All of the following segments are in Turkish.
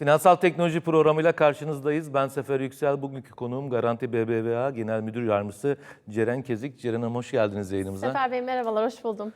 Finansal Teknoloji programıyla karşınızdayız. Ben Sefer Yüksel. Bugünkü konuğum Garanti BBVA Genel Müdür Yardımcısı Ceren Kezik. Ceren Hanım hoş geldiniz yayınımıza. Sefer Bey merhabalar, hoş buldum.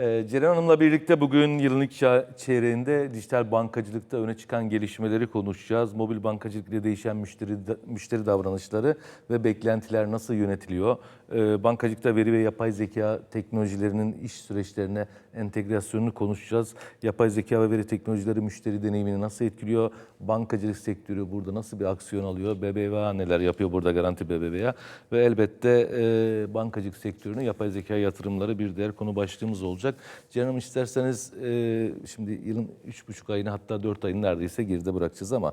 Ee, Ceren Hanım'la birlikte bugün yılın ilk çeyreğinde dijital bankacılıkta öne çıkan gelişmeleri konuşacağız. Mobil bankacılık ile değişen müşteri, müşteri davranışları ve beklentiler nasıl yönetiliyor? Ee, bankacılıkta veri ve yapay zeka teknolojilerinin iş süreçlerine entegrasyonunu konuşacağız. Yapay zeka ve veri teknolojileri müşteri deneyimini nasıl etkiliyor? Bankacılık sektörü burada nasıl bir aksiyon alıyor? BBVA neler yapıyor burada Garanti BBVA? Ve elbette e, bankacılık sektörünün yapay zeka yatırımları bir diğer konu başlığımız olacak. Ceren Hanım isterseniz e, şimdi yılın 3,5 ayını hatta 4 ayını neredeyse geride bırakacağız ama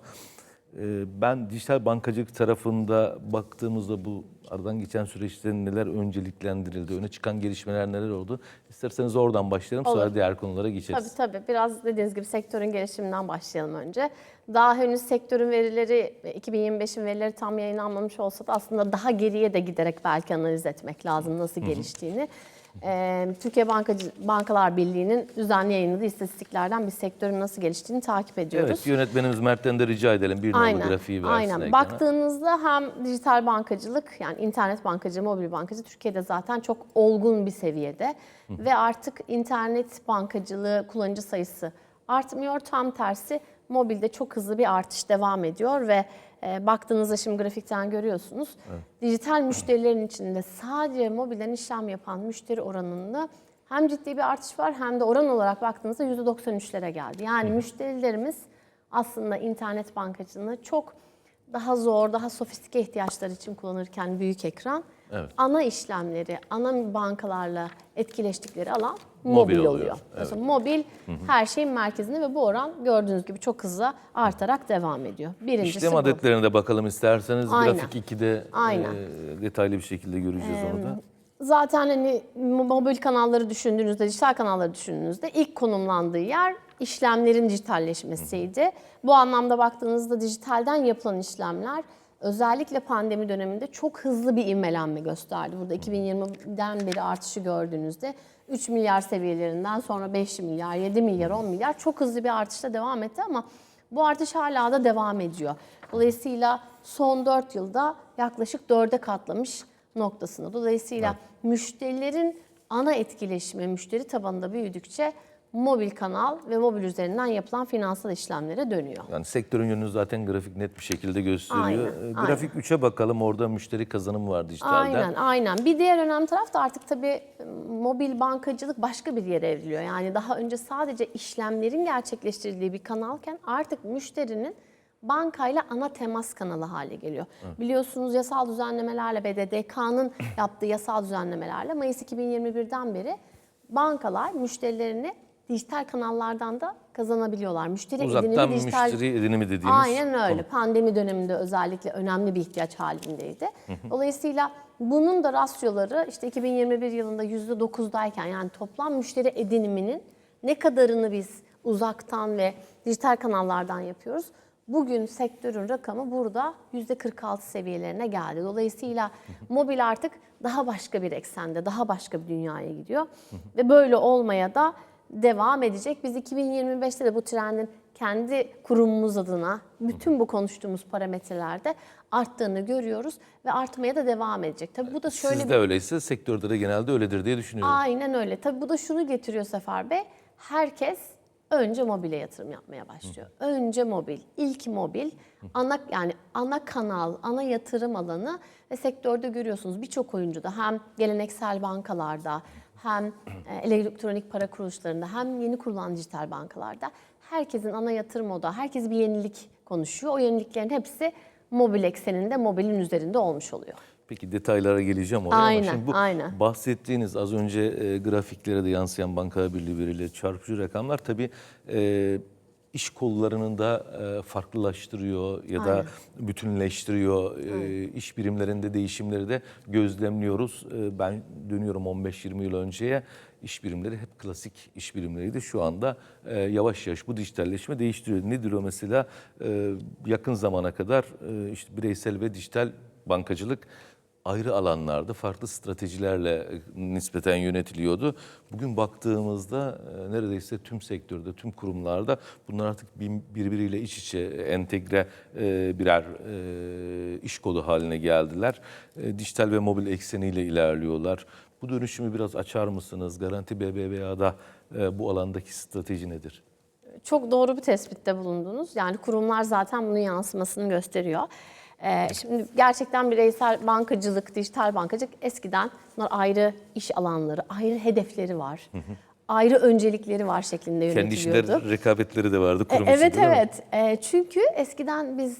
ben dijital bankacılık tarafında baktığımızda bu aradan geçen süreçte neler önceliklendirildi, öne çıkan gelişmeler neler oldu? İsterseniz oradan başlayalım sonra Olur. diğer konulara geçeriz. Tabii tabii, biraz dediğiniz gibi sektörün gelişiminden başlayalım önce. Daha henüz sektörün verileri, 2025'in verileri tam yayınlanmamış olsa da aslında daha geriye de giderek belki analiz etmek lazım nasıl geliştiğini. Ee, Türkiye Bankacı, Bankalar Birliği'nin düzenli yayınladığı istatistiklerden bir sektörün nasıl geliştiğini takip ediyoruz. Evet, yönetmenimiz Mert'ten de rica edelim bir nolu grafiği versin Aynen. ekrana. Baktığınızda hem dijital bankacılık yani internet bankacılığı, mobil bankacılık Türkiye'de zaten çok olgun bir seviyede ve artık internet bankacılığı kullanıcı sayısı artmıyor. Tam tersi mobilde çok hızlı bir artış devam ediyor ve e, baktığınızda şimdi grafikten görüyorsunuz. Dijital müşterilerin içinde sadece mobilden işlem yapan müşteri oranında hem ciddi bir artış var hem de oran olarak baktığınızda %93'lere geldi. Yani müşterilerimiz aslında internet bankacılığını çok daha zor, daha sofistike ihtiyaçlar için kullanırken büyük ekran, Evet. ana işlemleri, ana bankalarla etkileştikleri alan Mobil mobil, oluyor, oluyor. Mesela mobil her şeyin merkezinde ve bu oran gördüğünüz gibi çok hızlı artarak devam ediyor. Birincisi İşlem bu. adetlerine de bakalım isterseniz. Aynen. Grafik 2'de Aynen. e, detaylı bir şekilde göreceğiz orada. Zaten hani mobil kanalları düşündüğünüzde, dijital kanalları düşündüğünüzde ilk konumlandığı yer işlemlerin dijitalleşmesiydi. Bu anlamda baktığınızda dijitalden yapılan işlemler özellikle pandemi döneminde çok hızlı bir ivmelenme gösterdi. Burada 2020'den beri artışı gördüğünüzde 3 milyar seviyelerinden sonra 5 milyar, 7 milyar, 10 milyar çok hızlı bir artışla devam etti ama bu artış hala da devam ediyor. Dolayısıyla son 4 yılda yaklaşık 4'e katlamış noktasında. Dolayısıyla müşterilerin ana etkileşimi müşteri tabanında büyüdükçe mobil kanal ve mobil üzerinden yapılan finansal işlemlere dönüyor. Yani sektörün yönünü zaten grafik net bir şekilde gösteriyor. Aynen, E, Grafik 3'e bakalım orada müşteri kazanımı var dijitalde. Aynen, aynen. Bir diğer önemli taraf da artık tabii mobil bankacılık başka bir yere evriliyor. Yani daha önce sadece işlemlerin gerçekleştirildiği bir kanalken artık müşterinin bankayla ana temas kanalı hale geliyor. Biliyorsunuz yasal düzenlemelerle BDDK'nın yaptığı yasal düzenlemelerle Mayıs 2021'den beri bankalar müşterilerini dijital kanallardan da kazanabiliyorlar. Müşteri Uzaktan edinimi dijital müşteri edinimi dediğimiz. Aynen öyle. Pandemi döneminde özellikle önemli bir ihtiyaç halindeydi. Dolayısıyla bunun da rasyoları işte 2021 yılında %9'dayken yani toplam müşteri ediniminin ne kadarını biz uzaktan ve dijital kanallardan yapıyoruz. Bugün sektörün rakamı burada %46 seviyelerine geldi. Dolayısıyla mobil artık daha başka bir eksende, daha başka bir dünyaya gidiyor. Ve böyle olmaya da devam edecek. Biz 2025'te de bu trendin kendi kurumumuz adına bütün bu konuştuğumuz parametrelerde arttığını görüyoruz ve artmaya da devam edecek. Tabii bu da şöyle Siz bir de öyleyse sektörde de genelde öyledir diye düşünüyorum. Aynen öyle. Tabii bu da şunu getiriyor Sefer Bey. Herkes önce mobile yatırım yapmaya başlıyor. Önce mobil, ilk mobil, ana yani ana kanal, ana yatırım alanı ve sektörde görüyorsunuz birçok oyuncuda hem geleneksel bankalarda hem e, elektronik para kuruluşlarında hem yeni kurulan dijital bankalarda herkesin ana yatırım odağı, herkes bir yenilik konuşuyor. O yeniliklerin hepsi mobil ekseninde, mobilin üzerinde olmuş oluyor. Peki detaylara geleceğim oraya Aynen, ama şimdi bu aynen. bahsettiğiniz az önce e, grafiklere de yansıyan Bankalar Birliği verileri çarpıcı rakamlar tabii e, iş kollarını da e, farklılaştırıyor ya da Aynen. bütünleştiriyor. E, iş birimlerinde değişimleri de gözlemliyoruz. E, ben dönüyorum 15-20 yıl önceye. İş birimleri hep klasik iş birimleriydi. Şu anda e, yavaş yavaş bu dijitalleşme değiştiriyor. Nedir o mesela? E, yakın zamana kadar e, işte bireysel ve dijital bankacılık ayrı alanlarda farklı stratejilerle e, nispeten yönetiliyordu. Bugün baktığımızda e, neredeyse tüm sektörde, tüm kurumlarda bunlar artık bir- birbiriyle iç içe entegre e, birer iş kolu haline geldiler. Dijital ve mobil ekseniyle ilerliyorlar. Bu dönüşümü biraz açar mısınız? Garanti BBVA'da bu alandaki strateji nedir? Çok doğru bir tespitte bulundunuz. Yani kurumlar zaten bunun yansımasını gösteriyor. Ee, şimdi gerçekten bireysel bankacılık, dijital bankacılık eskiden bunlar ayrı iş alanları, ayrı hedefleri var. Ayrı öncelikleri var şeklinde Kendi yönetiliyordu. işler rekabetleri de vardı E, kurum Evet evet. E, çünkü eskiden biz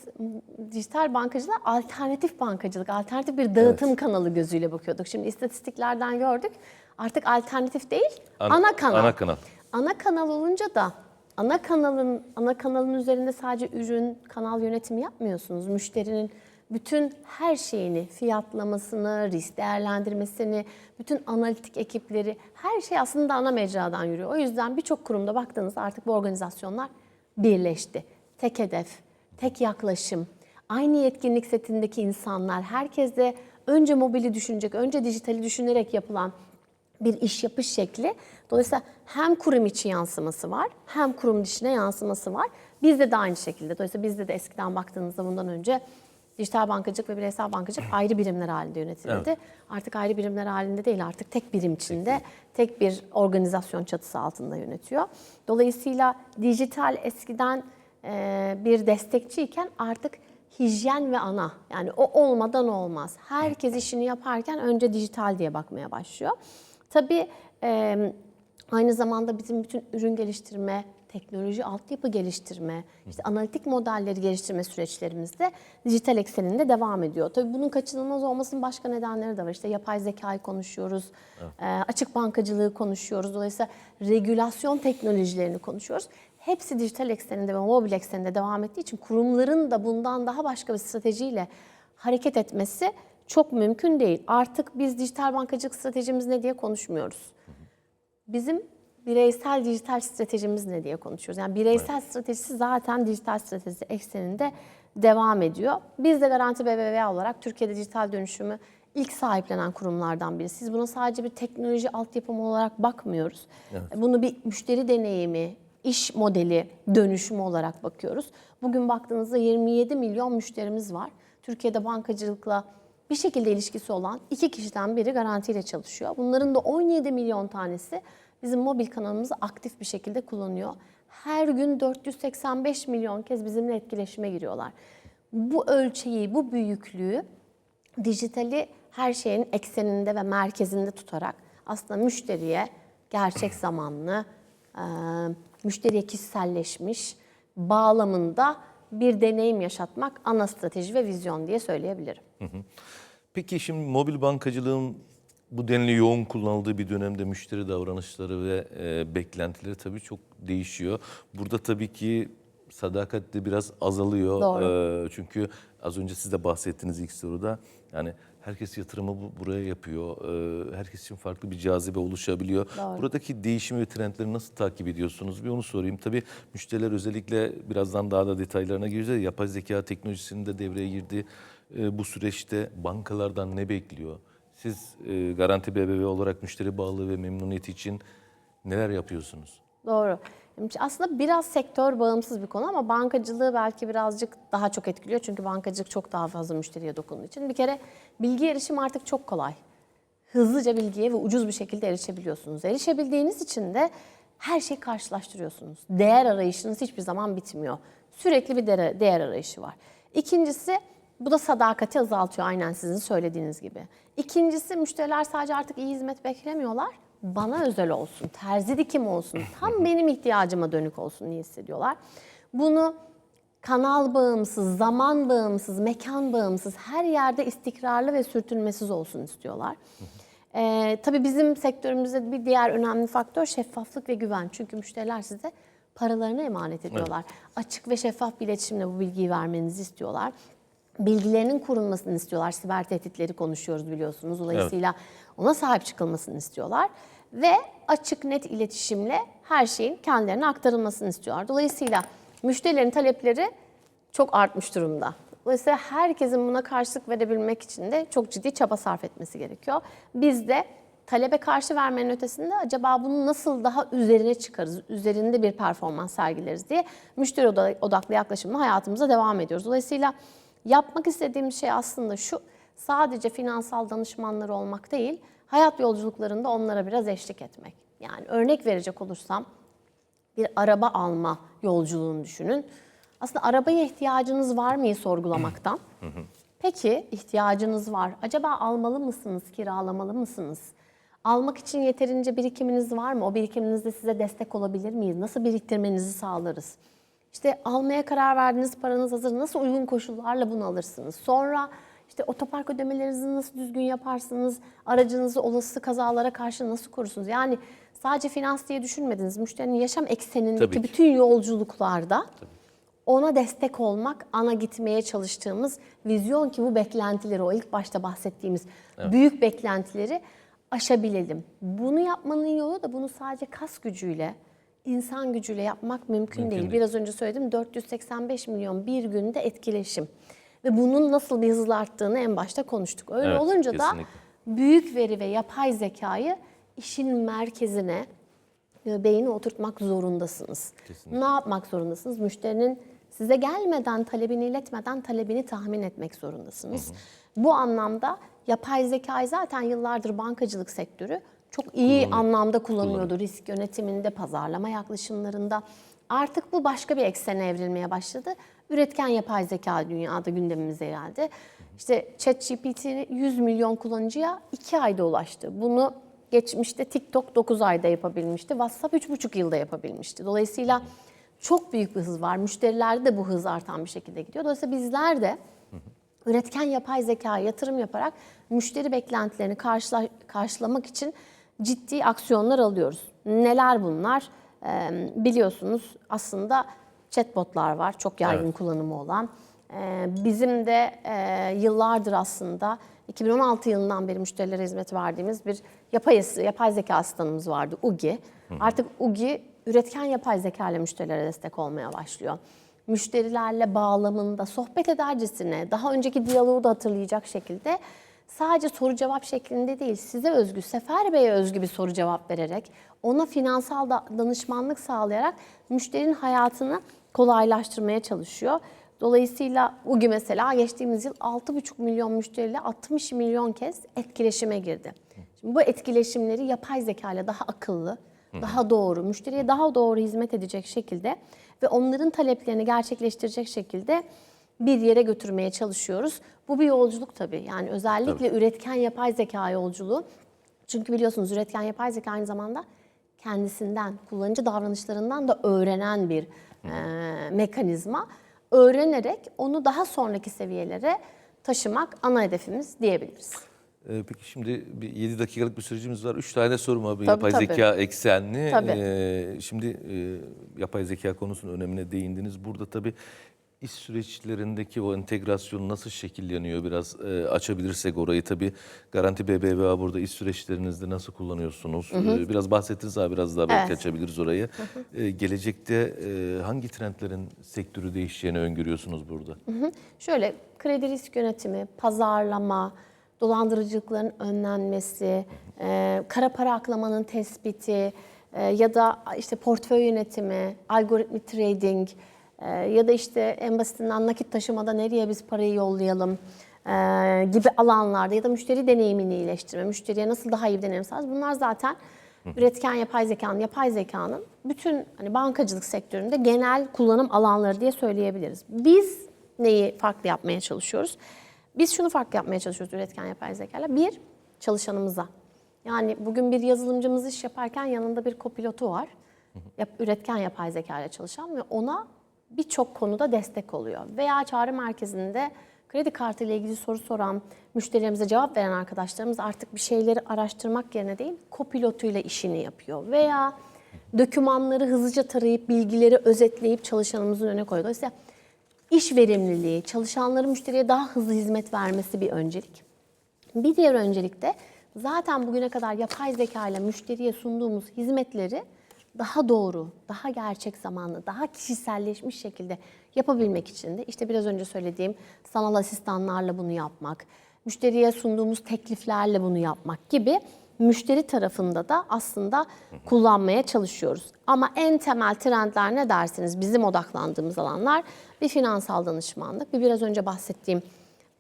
dijital bankacılığa alternatif bankacılık, alternatif bir dağıtım kanalı gözüyle bakıyorduk. Şimdi istatistiklerden gördük. Artık alternatif değil, Ana- ana kanal. ana kanal. Ana kanal olunca da ana kanalın ana kanalın üzerinde sadece ürün, kanal yönetimi yapmıyorsunuz. Müşterinin bütün her şeyini, fiyatlamasını, risk değerlendirmesini, bütün analitik ekipleri, her şey aslında ana mecradan yürüyor. O yüzden birçok kurumda baktığınızda artık bu organizasyonlar birleşti. Tek hedef, tek yaklaşım, aynı yetkinlik setindeki insanlar, herkes de önce mobili düşünecek, önce dijitali düşünerek yapılan bir iş yapış şekli. Dolayısıyla hem kurum içi yansıması var, hem kurum dışına yansıması var. Bizde de aynı şekilde. Dolayısıyla bizde de eskiden baktığınızda bundan önce dijital bankacılık ve bireysel bankacılık ayrı birimler halinde yönetilirdi. Artık ayrı birimler halinde değil, artık tek birim içinde, tek bir organizasyon çatısı altında yönetiyor. Dolayısıyla dijital eskiden bir destekçiyken artık hijyen ve ana. Yani o olmadan olmaz. Herkes işini yaparken önce dijital diye bakmaya başlıyor. Tabii e, aynı zamanda bizim bütün ürün geliştirme, teknoloji altyapı geliştirme, işte analitik modelleri geliştirme süreçlerimizde dijital ekseninde devam ediyor. Tabii bunun kaçınılmaz olmasının başka nedenleri de var. İşte yapay zekayı konuşuyoruz, e, açık bankacılığı konuşuyoruz. Dolayısıyla regülasyon teknolojilerini konuşuyoruz. Hepsi dijital ekseninde ve mobil ekseninde devam ettiği için kurumların da bundan daha başka bir stratejiyle hareket etmesi çok mümkün değil. Artık biz dijital bankacılık stratejimiz ne diye konuşmuyoruz. Bizim bireysel dijital stratejimiz ne diye konuşuyoruz. Yani bireysel stratejisi zaten dijital stratejisi ekseninde devam ediyor. Biz de Garanti BBVA olarak Türkiye'de dijital dönüşümü ilk sahiplenen kurumlardan biri. Siz buna sadece bir teknoloji altyapımı olarak bakmıyoruz. Bunu bir müşteri deneyimi, iş modeli dönüşümü olarak bakıyoruz. Bugün baktığınızda 27 milyon müşterimiz var. Türkiye'de bankacılıkla bir şekilde ilişkisi olan iki kişiden biri garantiyle çalışıyor. Bunların da 17 milyon tanesi bizim mobil kanalımızı aktif bir şekilde kullanıyor. Her gün 485 milyon kez bizimle etkileşime giriyorlar. Bu ölçeği, bu büyüklüğü dijitali her şeyin ekseninde ve merkezinde tutarak aslında müşteriye gerçek zamanlı, müşteriye kişiselleşmiş bağlamında bir deneyim yaşatmak ana strateji ve vizyon diye söyleyebilirim. Peki şimdi mobil bankacılığın bu denli yoğun kullanıldığı bir dönemde müşteri davranışları ve e, beklentileri tabii çok değişiyor. Burada tabii ki sadakat de biraz azalıyor. Doğru. E, çünkü az önce siz de bahsettiğiniz ilk soruda yani herkes yatırımı bu- buraya yapıyor. E, herkes için farklı bir cazibe oluşabiliyor. Doğru. Buradaki değişimi ve trendleri nasıl takip ediyorsunuz? Bir onu sorayım. Tabii müşteriler özellikle birazdan daha da detaylarına gireceğiz. Yapay zeka teknolojisinin de devreye girdiği e, bu süreçte bankalardan ne bekliyor? Siz e, Garanti BBV olarak müşteri bağlılığı ve memnuniyeti için neler yapıyorsunuz? Doğru. Aslında biraz sektör bağımsız bir konu ama bankacılığı belki birazcık daha çok etkiliyor. Çünkü bankacılık çok daha fazla müşteriye dokunduğu için. Bir kere bilgi erişimi artık çok kolay. Hızlıca bilgiye ve ucuz bir şekilde erişebiliyorsunuz. Erişebildiğiniz için de her şeyi karşılaştırıyorsunuz. Değer arayışınız hiçbir zaman bitmiyor. Sürekli bir değer arayışı var. İkincisi bu da sadakati azaltıyor aynen sizin söylediğiniz gibi. İkincisi müşteriler sadece artık iyi hizmet beklemiyorlar. Bana özel olsun, terzi dikim olsun, tam benim ihtiyacıma dönük olsun diye hissediyorlar. Bunu kanal bağımsız, zaman bağımsız, mekan bağımsız her yerde istikrarlı ve sürtünmesiz olsun istiyorlar. Ee, tabii bizim sektörümüzde bir diğer önemli faktör şeffaflık ve güven. Çünkü müşteriler size paralarını emanet ediyorlar. Açık ve şeffaf bir iletişimle bu bilgiyi vermenizi istiyorlar. Bilgilerinin korunmasını istiyorlar. Siber tehditleri konuşuyoruz biliyorsunuz. Dolayısıyla ona sahip çıkılmasını istiyorlar. Ve açık net iletişimle her şeyin kendilerine aktarılmasını istiyorlar. Dolayısıyla müşterilerin talepleri çok artmış durumda. Dolayısıyla herkesin buna karşılık verebilmek için de çok ciddi çaba sarf etmesi gerekiyor. Biz de talebe karşı vermenin ötesinde acaba bunu nasıl daha üzerine çıkarız, üzerinde bir performans sergileriz diye müşteri oda- odaklı yaklaşımla hayatımıza devam ediyoruz. Dolayısıyla yapmak istediğimiz şey aslında şu, sadece finansal danışmanları olmak değil, hayat yolculuklarında onlara biraz eşlik etmek. Yani örnek verecek olursam, bir araba alma yolculuğunu düşünün. Aslında arabaya ihtiyacınız var mıyı sorgulamaktan. Peki ihtiyacınız var. Acaba almalı mısınız, kiralamalı mısınız? Almak için yeterince birikiminiz var mı? O birikiminizde size destek olabilir miyiz? Nasıl biriktirmenizi sağlarız? İşte almaya karar verdiğiniz paranız hazır. Nasıl uygun koşullarla bunu alırsınız? Sonra işte otopark ödemelerinizi nasıl düzgün yaparsınız? Aracınızı olası kazalara karşı nasıl korursunuz? Yani sadece finans diye düşünmediniz. Müşterinin yaşam eksenindeki Tabii ki. bütün yolculuklarda ona destek olmak, ana gitmeye çalıştığımız vizyon ki bu beklentileri, o ilk başta bahsettiğimiz büyük beklentileri aşabilelim. Bunu yapmanın yolu da bunu sadece kas gücüyle, insan gücüyle yapmak mümkün, değil. değil. Biraz önce söyledim 485 milyon bir günde etkileşim. Ve bunun nasıl bir hızla arttığını en başta konuştuk. Öyle Evet, olunca da kesinlikle. büyük veri ve yapay zekayı işin merkezine e, beyni oturtmak zorundasınız. Ne yapmak zorundasınız? Müşterinin size gelmeden, talebini iletmeden talebini tahmin etmek zorundasınız. Bu anlamda yapay zekayı zaten yıllardır bankacılık sektörü çok iyi anlamda kullanıyordu. Risk yönetiminde, pazarlama yaklaşımlarında. Artık bu başka bir eksene evrilmeye başladı. Üretken yapay zeka dünyada gündemimize geldi. İşte ChatGPT 100 milyon kullanıcıya 2 ayda ulaştı. Bunu geçmişte TikTok 9 ayda yapabilmişti. WhatsApp 3,5 yılda yapabilmişti. Dolayısıyla çok büyük bir hız var. Müşterilerde de bu hız artan bir şekilde gidiyor. Dolayısıyla bizler de üretken yapay zeka yatırım yaparak müşteri beklentilerini karşıla- karşılamak için ciddi aksiyonlar alıyoruz. Neler bunlar? Ee, biliyorsunuz aslında chatbotlar var, çok yaygın Evet. kullanımı olan. Ee, bizim de e, yıllardır aslında 2016 yılından beri müşterilere hizmet verdiğimiz bir yapay, yapay zeka asistanımız vardı, UGI. Artık UGI üretken yapay zeka ile müşterilere destek olmaya başlıyor müşterilerle bağlamında sohbet edercesine, daha önceki diyaloğu da hatırlayacak şekilde sadece soru cevap şeklinde değil, size özgü, Sefer Bey'e özgü bir soru cevap vererek, ona finansal da- danışmanlık sağlayarak müşterinin hayatını kolaylaştırmaya çalışıyor. Dolayısıyla UGI mesela geçtiğimiz yıl 6,5 milyon müşteriyle 60 milyon kez etkileşime girdi. Şimdi bu etkileşimleri yapay zeka ile daha akıllı, daha doğru, müşteriye daha doğru hizmet edecek şekilde ve onların taleplerini gerçekleştirecek şekilde bir yere götürmeye çalışıyoruz. Bu bir yolculuk tabii. Yani özellikle üretken yapay zeka yolculuğu. Çünkü biliyorsunuz üretken yapay zeka aynı zamanda kendisinden, kullanıcı davranışlarından da öğrenen bir e, mekanizma. Öğrenerek onu daha sonraki seviyelere taşımak ana hedefimiz diyebiliriz. Ee, Peki şimdi bir 7 dakikalık bir sürecimiz var. 3 tane sorum var. Bir Tabii, yapay tabii. zeka eksenli. Tabii. Ee, şimdi e, yapay zeka konusunun önemine değindiniz. Burada tabii iş süreçlerindeki o entegrasyon nasıl şekilleniyor biraz e, açabilirsek orayı tabii Garanti BBVA burada iş süreçlerinizde nasıl kullanıyorsunuz? Ee, biraz bahsettiniz ama biraz daha belki Evet. açabiliriz orayı. Ee, gelecekte e, hangi trendlerin sektörü değişeceğini öngörüyorsunuz burada? Şöyle kredi risk yönetimi, pazarlama, dolandırıcılıkların önlenmesi, e, kara para aklamanın tespiti e, ya da işte portföy yönetimi, algoritmik trading e, ya da işte en basitinden nakit taşımada nereye biz parayı yollayalım e, gibi alanlarda ya da müşteri deneyimini iyileştirme, müşteriye nasıl daha iyi bir deneyim sağlarız. Bunlar zaten üretken yapay zekanın, yapay zekanın bütün hani bankacılık sektöründe genel kullanım alanları diye söyleyebiliriz. Biz neyi farklı yapmaya çalışıyoruz? Biz şunu farklı yapmaya çalışıyoruz üretken yapay zekayla. Bir, çalışanımıza. Yani bugün bir yazılımcımız iş yaparken yanında bir kopilotu var. Yap, üretken yapay zeka ile çalışan ve ona birçok konuda destek oluyor. Veya çağrı merkezinde kredi kartı ile ilgili soru soran, müşterilerimize cevap veren arkadaşlarımız artık bir şeyleri araştırmak yerine değil, kopilotuyla işini yapıyor. Veya dokümanları hızlıca tarayıp, bilgileri özetleyip çalışanımızın önüne koyuyor. Dolayısıyla iş verimliliği, çalışanların müşteriye daha hızlı hizmet vermesi bir öncelik. Bir diğer öncelik de zaten bugüne kadar yapay zeka ile müşteriye sunduğumuz hizmetleri daha doğru, daha gerçek zamanlı, daha kişiselleşmiş şekilde yapabilmek için de işte biraz önce söylediğim sanal asistanlarla bunu yapmak, müşteriye sunduğumuz tekliflerle bunu yapmak gibi müşteri tarafında da aslında kullanmaya çalışıyoruz. Ama en temel trendler ne dersiniz? Bizim odaklandığımız alanlar bir finansal danışmanlık, bir biraz önce bahsettiğim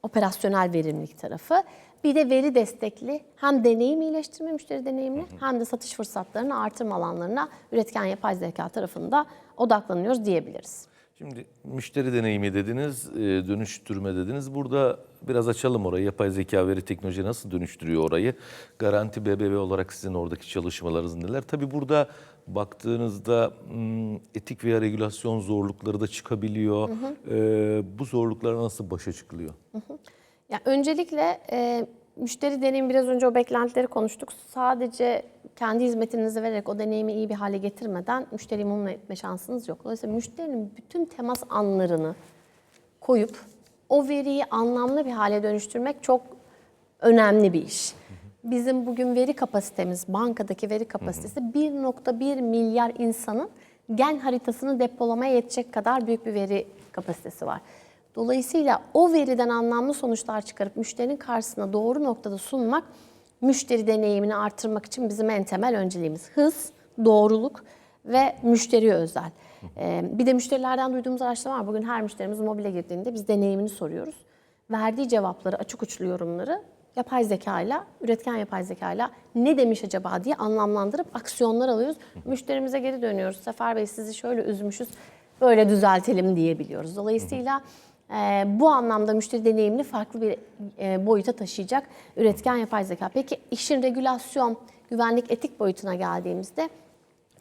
operasyonel verimlilik tarafı. Bir de veri destekli hem deneyim iyileştirme müşteri deneyimini hem de satış fırsatlarını artırma alanlarına üretken yapay zeka tarafında odaklanıyoruz diyebiliriz. Şimdi müşteri deneyimi dediniz, e, dönüştürme dediniz. Burada biraz açalım orayı. Yapay zeka veri teknoloji nasıl dönüştürüyor orayı? Garanti BBV olarak sizin oradaki çalışmalarınız neler? Tabii burada baktığınızda hmm, etik veya regülasyon zorlukları da çıkabiliyor. E, bu zorluklara nasıl başa çıkılıyor? Ya öncelikle e, müşteri deneyimi biraz önce o beklentileri konuştuk. Sadece kendi hizmetinizi vererek o deneyimi iyi bir hale getirmeden müşteriyi memnun etme şansınız yok. Dolayısıyla müşterinin bütün temas anlarını koyup o veriyi anlamlı bir hale dönüştürmek çok önemli bir iş. Bizim bugün veri kapasitemiz, bankadaki veri kapasitesi 1.1 milyar insanın gen haritasını depolamaya yetecek kadar büyük bir veri kapasitesi var. Dolayısıyla o veriden anlamlı sonuçlar çıkarıp müşterinin karşısına doğru noktada sunmak müşteri deneyimini artırmak için bizim en temel önceliğimiz. Hız, doğruluk ve müşteriye özel. Ee, bir de müşterilerden duyduğumuz araçlar var. Bugün her müşterimiz mobile girdiğinde biz deneyimini soruyoruz. Verdiği cevapları, açık uçlu yorumları yapay zekayla, üretken yapay zekayla ne demiş acaba diye anlamlandırıp aksiyonlar alıyoruz. Müşterimize geri dönüyoruz. Sefer Bey sizi şöyle üzmüşüz, böyle düzeltelim diyebiliyoruz. Dolayısıyla bu anlamda müşteri deneyimini farklı bir e, boyuta taşıyacak üretken yapay zeka. Peki işin regülasyon, güvenlik, etik boyutuna geldiğimizde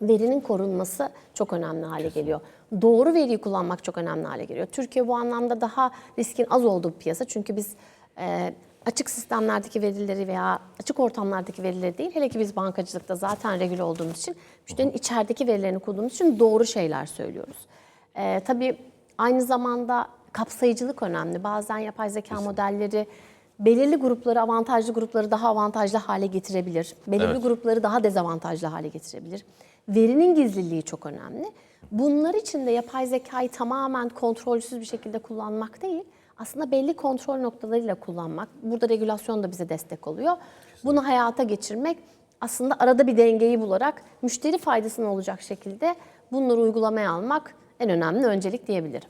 verinin korunması çok önemli hale geliyor. Doğru veriyi kullanmak çok önemli hale geliyor. Türkiye bu anlamda daha riskin az olduğu bir piyasa. Çünkü biz e, açık sistemlerdeki verileri veya açık ortamlardaki verileri değil, hele ki biz bankacılıkta zaten regüle olduğumuz için müşterinin içerideki verilerini kullandığımız için doğru şeyler söylüyoruz. E, tabii aynı zamanda kapsayıcılık önemli. Bazen yapay zeka modelleri belirli grupları, avantajlı grupları daha avantajlı hale getirebilir. Belirli Evet. grupları daha dezavantajlı hale getirebilir. Verinin gizliliği çok önemli. Bunlar için de yapay zekayı tamamen kontrolsüz bir şekilde kullanmak değil, aslında belli kontrol noktalarıyla kullanmak. Burada regülasyon da bize destek oluyor. Bunu hayata geçirmek aslında arada bir dengeyi bularak müşteri faydasına olacak şekilde bunları uygulamaya almak en önemli öncelik diyebilirim.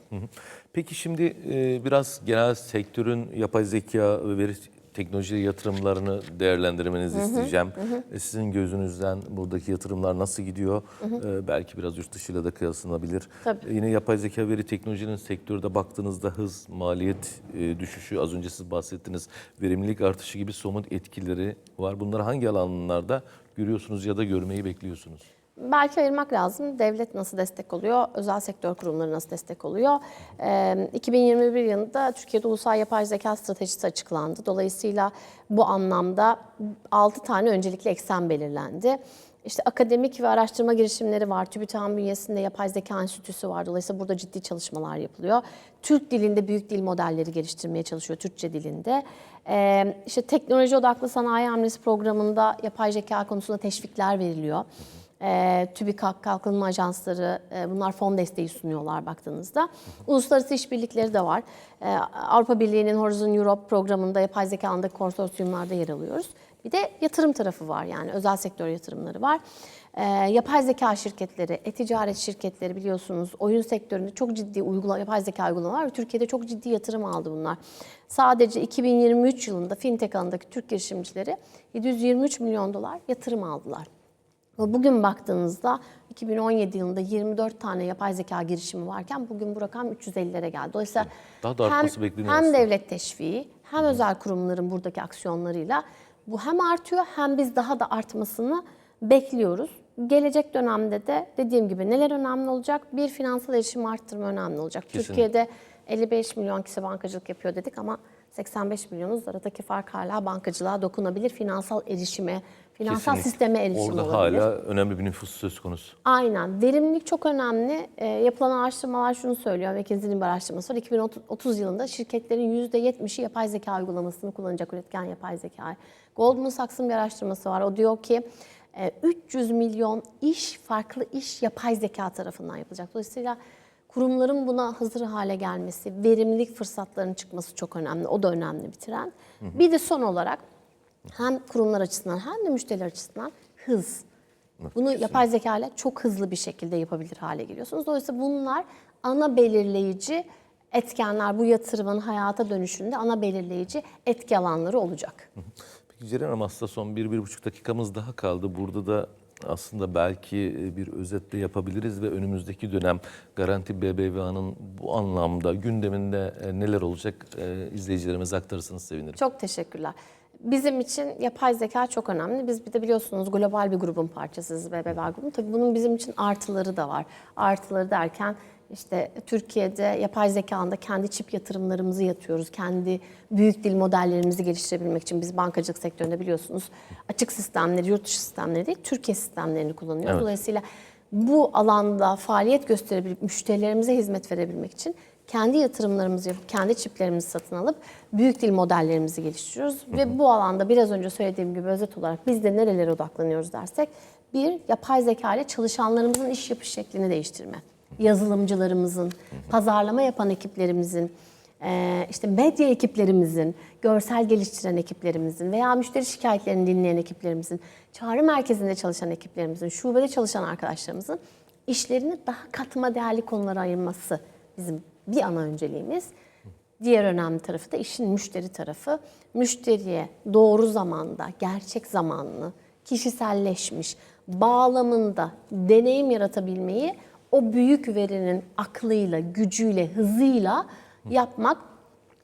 Peki şimdi e, biraz genel sektörün yapay zeka ve veri teknoloji yatırımlarını değerlendirmenizi isteyeceğim. E, Sizin gözünüzden buradaki yatırımlar nasıl gidiyor? E, Belki biraz yurt dışıyla da kıyaslanabilir. Tabii. Yine yapay zeka veri teknolojinin sektörde baktığınızda hız, maliyet e, düşüşü, az önce siz bahsettiniz, verimlilik artışı gibi somut etkileri var. Bunları hangi alanlarda görüyorsunuz ya da görmeyi bekliyorsunuz? Belki ayırmak lazım. Devlet nasıl destek oluyor? Özel sektör kurumları nasıl destek oluyor? Ee, 2021 yılında Türkiye'de Ulusal Yapay Zeka Stratejisi açıklandı. Dolayısıyla bu anlamda 6 tane öncelikli eksen belirlendi. İşte akademik ve araştırma girişimleri var. TÜBİTAK'ın bünyesinde Yapay Zeka Enstitüsü var. Dolayısıyla burada ciddi çalışmalar yapılıyor. Türk dilinde büyük dil modelleri geliştirmeye çalışıyor, Türkçe dilinde. Ee, işte teknoloji odaklı sanayi hamlesi programında yapay zeka konusunda teşvikler veriliyor. E, TÜBİTAK, kalkınma ajansları e, bunlar fon desteği sunuyorlar baktığınızda. Uluslararası işbirlikleri de var. E, Avrupa Birliği'nin Horizon Europe programında yapay zeka alanındaki konsorsiyumlarda yer alıyoruz. Bir de yatırım tarafı var yani özel sektör yatırımları var. E, yapay zeka şirketleri, e-ticaret şirketleri biliyorsunuz oyun sektöründe çok ciddi uygula, yapay zeka uygulamalar ve Türkiye'de çok ciddi yatırım aldı bunlar. Sadece 2023 yılında fintech alanındaki Türk girişimcileri 723 milyon dolar yatırım aldılar. Bugün baktığınızda 2017 yılında 24 tane yapay zeka girişimi varken bugün bu rakam 350'lere geldi. Dolayısıyla Daha da bekleniyor hem aslında. devlet teşviği hem özel kurumların buradaki aksiyonlarıyla bu hem artıyor hem biz daha da artmasını bekliyoruz. Gelecek dönemde de dediğim gibi neler önemli olacak? Bir finansal erişim arttırma önemli olacak. Kesinlikle. Türkiye'de 55 milyon kişi bankacılık yapıyor dedik ama 85 milyonuz aradaki fark hala bankacılığa dokunabilir. Finansal erişime, finansal Kesinlikle. sisteme erişim Orada olabilir. hala önemli bir nüfus söz konusu. Aynen. Verimlilik çok önemli. E, yapılan araştırmalar şunu söylüyor. McKinsey'nin bir araştırması var. 2030 yılında şirketlerin %70'i yapay zeka uygulamasını kullanacak üretken yapay zeka. Goldman Sachs'ın bir araştırması var. O diyor ki e, 300 milyon iş, farklı iş yapay zeka tarafından yapılacak. Dolayısıyla kurumların buna hazır hale gelmesi, verimlilik fırsatlarının çıkması çok önemli. O da önemli bir trend. Bir de son olarak hem kurumlar açısından hem de müşteriler açısından hız. Bunu yapay zeka ile çok hızlı bir şekilde yapabilir hale geliyorsunuz. Dolayısıyla bunlar ana belirleyici etkenler bu yatırımın hayata dönüşünde ana belirleyici etki alanları olacak. Peki Ceren Hanım aslında son bir, bir buçuk dakikamız daha kaldı. Burada da aslında belki e, bir özetle yapabiliriz ve önümüzdeki dönem Garanti BBVA'nın bu anlamda gündeminde e, neler olacak e, izleyicilerimize aktarırsanız sevinirim. Çok teşekkürler. Bizim için yapay zeka çok önemli. Biz bir de biliyorsunuz global bir grubun parçasıyız BBVA grubun. Tabii bunun bizim için artıları da var. Artıları derken işte Türkiye'de yapay zekanda kendi çip yatırımlarımızı yatıyoruz. Kendi büyük dil modellerimizi geliştirebilmek için biz bankacılık sektöründe biliyorsunuz açık sistemleri, yurt dışı sistemleri değil, Türkiye sistemlerini kullanıyoruz. Evet. Dolayısıyla bu alanda faaliyet gösterebilip müşterilerimize hizmet verebilmek için kendi yatırımlarımızı yapıp kendi çiplerimizi satın alıp büyük dil modellerimizi geliştiriyoruz. Ve bu alanda biraz önce söylediğim gibi özet olarak biz de nerelere odaklanıyoruz dersek bir yapay zeka ile çalışanlarımızın iş yapış şeklini değiştirme. Yazılımcılarımızın, pazarlama yapan ekiplerimizin, eee, işte medya ekiplerimizin, görsel geliştiren ekiplerimizin veya müşteri şikayetlerini dinleyen ekiplerimizin, çağrı merkezinde çalışan ekiplerimizin, şubede çalışan arkadaşlarımızın işlerini daha katma değerli konulara ayırması bizim bir ana önceliğimiz. Diğer önemli tarafı da işin müşteri tarafı. Müşteriye doğru zamanda, gerçek zamanlı, kişiselleşmiş, bağlamında deneyim yaratabilmeyi o büyük verinin aklıyla, gücüyle, hızıyla yapmak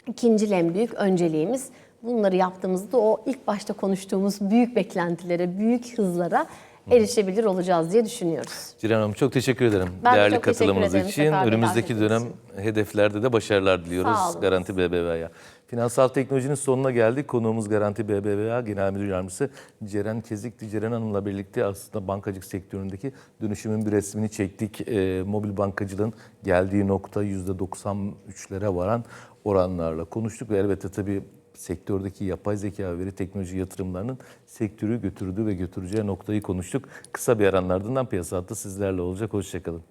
ikinci en büyük önceliğimiz. Bunları yaptığımızda o ilk başta konuştuğumuz büyük beklentilere, büyük hızlara erişebilir olacağız diye düşünüyoruz. Ceren Hanım çok teşekkür ederim Ben de değerli çok katılımınız ederim için. Önümüzdeki dönem ettiğiniz hedeflerde de başarılar diliyoruz. Garanti BBVA'ya. Finansal teknolojinin sonuna geldik. Konuğumuz Garanti BBVA Genel Müdür Yardımcısı Ceren Kezik'ti. Ceren Hanım'la birlikte aslında bankacılık sektöründeki dönüşümün bir resmini çektik. Ee, mobil bankacılığın geldiği nokta %93'lere varan oranlarla konuştuk ve elbette tabii sektördeki yapay zeka ve veri teknoloji yatırımlarının sektörü götürdüğü ve götüreceği noktayı konuştuk. Kısa bir aranın ardından piyasa hattı sizlerle olacak. Hoşçakalın.